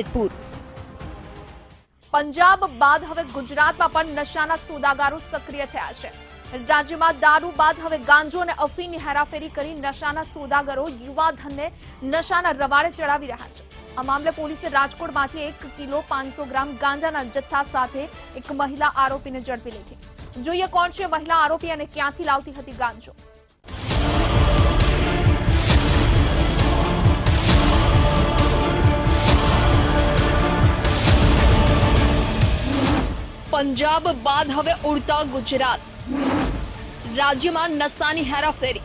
જેતપુર. પંજાબ બાદ હવે ગુજરાતમાં પણ નશાના સોદાગારો સક્રિય થયા છે. રાજ્યમાં દારૂ બાદ હવે ગાંજો અને અફીની હેરાફેરી કરી નશાના સોદાગરો યુવાધનને નશાના રવાડે ચડાવી રહ્યા છે. આ મામલે પોલીસે રાજકોટમાંથી એક કિલો પાંચસો ગ્રામ ગાંજાના જથ્થા સાથે એક મહિલા આરોપીને ઝડપી લીધી. જોઈએ કોણ છે મહિલા આરોપી અને ક્યાંથી લાવતી હતી ગાંજો? પંજાબ બાદ હવે ઉડતા ગુજરાત. રાજ્યમાં નશાની હેરાફેરી.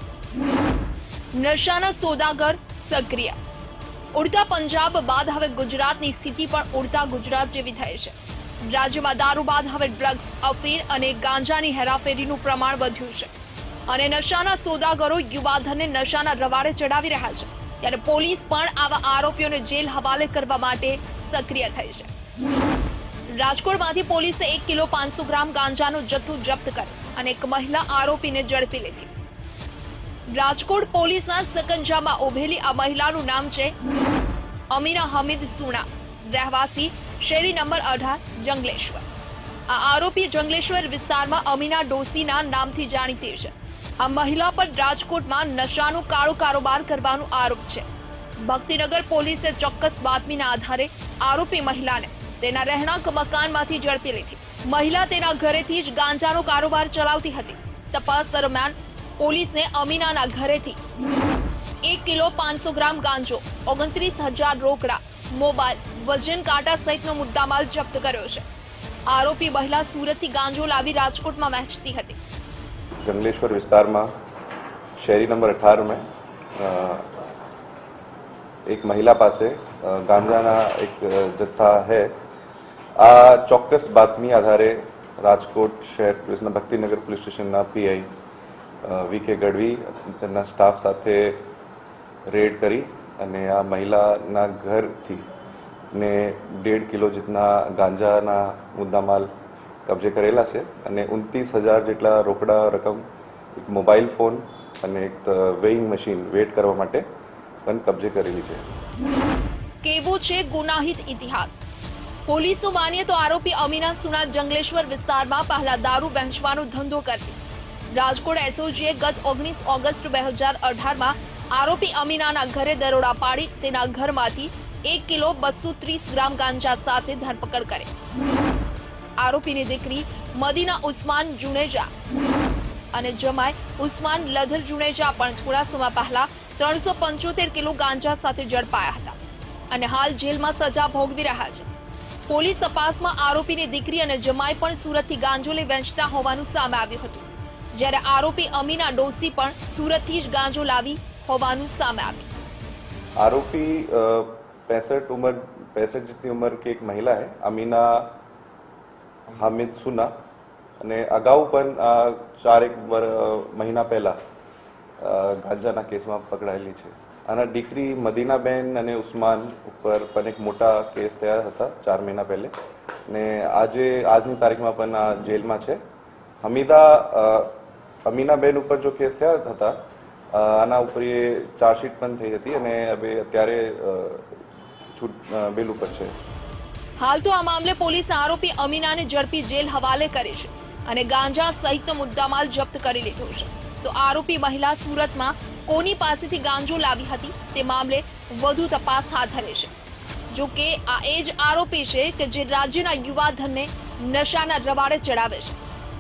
નશાના સોદાગર સક્રિય. ઉડતા પંજાબ બાદ હવે ગુજરાતની સ્થિતિ પણ ઉડતા ગુજરાત જેવી થઈ છે. રાજ્યમાં દારૂ બાદ હવે ડ્રગ્સ, અફીણ અને ગાંજાની હેરાફેરીનું પ્રમાણ વધ્યું છે. અને નશાના સોદાગરો યુવાધનને નશાના રવાડે ચડાવી રહ્યા છે. ત્યારે પોલીસ પણ આવા આરોપીઓને જેલ હવાલે કરવા માટે સક્રિય થઈ છે. રાજકોટમાંથી પોલીસે એક કિલો પાંચસો ગ્રામ ગાંજાનો જથ્થો જપ્ત કર્યો અને એક મહિલા આરોપીને ઝડપી લીધી. રાજકોટ પોલીસના સકંજામાં ઉભેલી આ મહિલાનું નામ છે અમીના હમીદ સુણા. રહેવાસી શેરી નંબર અઢાર, જંગલેશ્વર. આ આરોપી જંગલેશ્વર વિસ્તારમાં અમીના ડોસીના નામથી જાણીતી છે. આ મહિલા પર રાજકોટમાં નશાનું કાળો કારોબાર કરવાનો આરોપ છે. ભક્તિનગર પોલીસે ચોક્કસ બાતમીના આધારે આરોપી મહિલાને તેના રહેણાંક મકાનમાંથી ઝડપી લીધી. મહિલા તેના ઘરેથી જ ગાંજાનો કારોબાર ચલાવતી હતી. તપાસ દરમિયાન પોલીસને અમીનાના ઘરેથી એક કિલો પાંચસો ગ્રામ ગાંજો, ઓગણત્રીસ હજાર રોકડા, મોબાઈલ, વજન કાંટા સહિતનો મુદ્દામાલ જપ્ત કર્યો છે. આરોપી મહિલા સુરતથી ગાંજો લાવી રાજકોટમાં વહેંચતી હતી. જંગલેશ્વર વિસ્તારમાં શેરી નંબર અઠારમાં એક મહિલા પાસે ગાંજાના એક જથ્થા હૈ આ ચોક્કસ બાતમી આધારે રાજકોટ શહેર પોલીસના ભક્તિનગર પોલીસ સ્ટેશનના પીઆઈ વી કે ગઢવી તેમના સ્ટાફ સાથે રેડ કરી અને આ મહિલાના ઘરથી ને દેઢ કિલો જેટલા ગાંજાના મુદ્દામાલ કબજે કરેલા છે અને ઉનતીસ હજાર જેટલા રોકડા રકમ, એક મોબાઈલ ફોન અને એક વેઇંગ મશીન વેટ કરવા માટે પણ કબજે કરેલી છે. કેવો છે ગુનાહિત ઇતિહાસ? પોલીસનું માનીએ તો આરોપી અમીના સુના જંગલેશ્વર વિસ્તારમાં પહેલા દારૂ વહેંચવાનો ધંધો કરતી રાજકોટ એસઓજીએ ગત ઓગણીસ ઓગસ્ટ બે હજાર અઢારમાં આરોપી અમીનાના ઘરે દરોડા પાડી તેના ઘરમાંથી એક કિલો બસો ત્રીસ ગ્રામ ગાંજા સાથે ધરપકડ કરી. આરોપીની દીકરી મદીના ઉસ્માન જુનેજા અને જમાય ઉસ્માન લધર જુનેજા પણ થોડા સમય પહેલા ત્રણસો પંચોતેર કિલો ગાંજા સાથે ઝડપાયા હતા અને હાલ જેલમાં સજા ભોગવી રહ્યા છે. પોલીસ તપાસમાં આરોપીની દીકરી અને જમાઈ પણ સુરતથી ગાંજો વેચતા હોવાનું સામે આવ્યું હતું. જ્યારે આરોપી અમીના ડોસી પણ સુરતથી જ ગાંજો લાવી હોવાનું સામે આવ્યું. આરોપી પેસઠ ઉંમર, પેસઠ જેટલી ઉંમર કે એક મહિલા અમીના, હામિદ સુના અને અગાઉ પણ ચારેક મહિના પહેલા ગાંજાના કેસમાં પકડાયેલી છે. આના દીકરી મદીનાબેન અને ઉસ્માન ઉપર પણ એક મોટા કેસ થયા હતા ચાર મહિના પહેલે. ને આજે, આજની તારીખમાં પણ આ જેલમાં છે. હમીદા અમીનાબેન ઉપર જો કેસ થયા હતા આના ઉપર એ ચાર્જશીટ પણ થઈ હતી અને હવે અત્યારે છૂટ બેલ ઉપર છે. હાલ તો આ મામલે પોલીસે આરોપી અમીનાને ઝડપી જેલ હવાલે કરી છે અને ગાંજા સહિતનો મુદ્દામાલ જપ્ત કરી લીધો છે. તો આરોપી મહિલા સુરતમાં કોની પાસેથી ગાંજો લાવી હતી તે મામલે વધુ તપાસ હાથ ધરે છે. જો કે આ એ જ આરોપી છે કે જે રાજ્યના યુવાધનને નશાના રવાડે ચડાવે છે.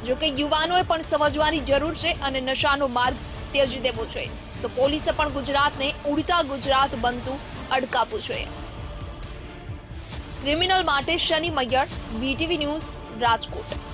જો કે યુવાનોએ પણ સમજવાની જરૂર છે અને નશાનો માર્ગ ત્યજી દેવો જોઈએ. તો પોલીસે પણ ગુજરાતને ઉડતા ગુજરાત બનતું અડકાવવું જોઈએ. ક્રિમિનલ માટે શનિ મૈયર બીટીવી ન્યૂઝ, રાજકોટ.